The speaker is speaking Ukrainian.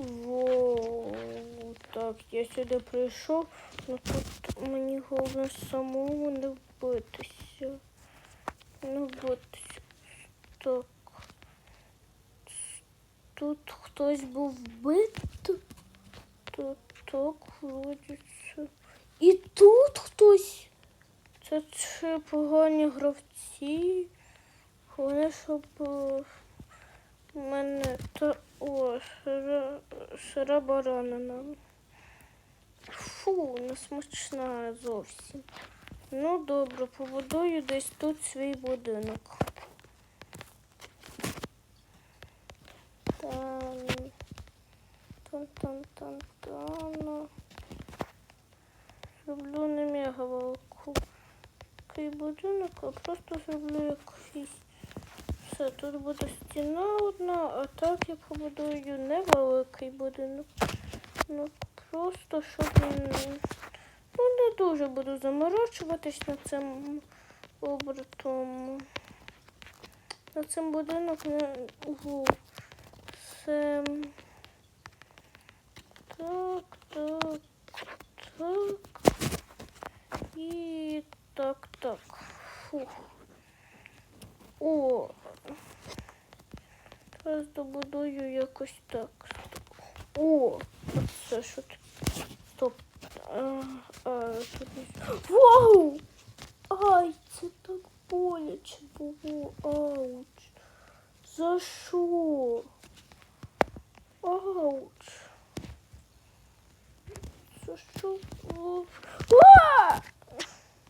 Воу, так, я сюди прийшов, ну тут мені головне самому не вбитися. Не вбитися. Так. Тут хтось був вбитий. Так, так, це. І тут хтось. Це погані гравці. Головне, щоб в мене та о, сира, сира баранина. Фу, не смачна зовсім. Ну добре, побудую десь тут свій будинок. Там. Там, там, там, там. Зроблю не мега велику такий будинок, а просто зроблю якийсь. Все, тут буде стіна одна, а так я побудую невеликий будинок. Ну просто щоб. Ну, не дуже буду заморочуватись над цим обертом. На цим будинок не угу. Це... Так, так, так. І так, так. Фух. О. Зараз добудую якось так. О, це що таке? Стоп. А, а, тут. Вау! Ай, це так боляче було. Ауч. За що? Ауч. За що? було? А!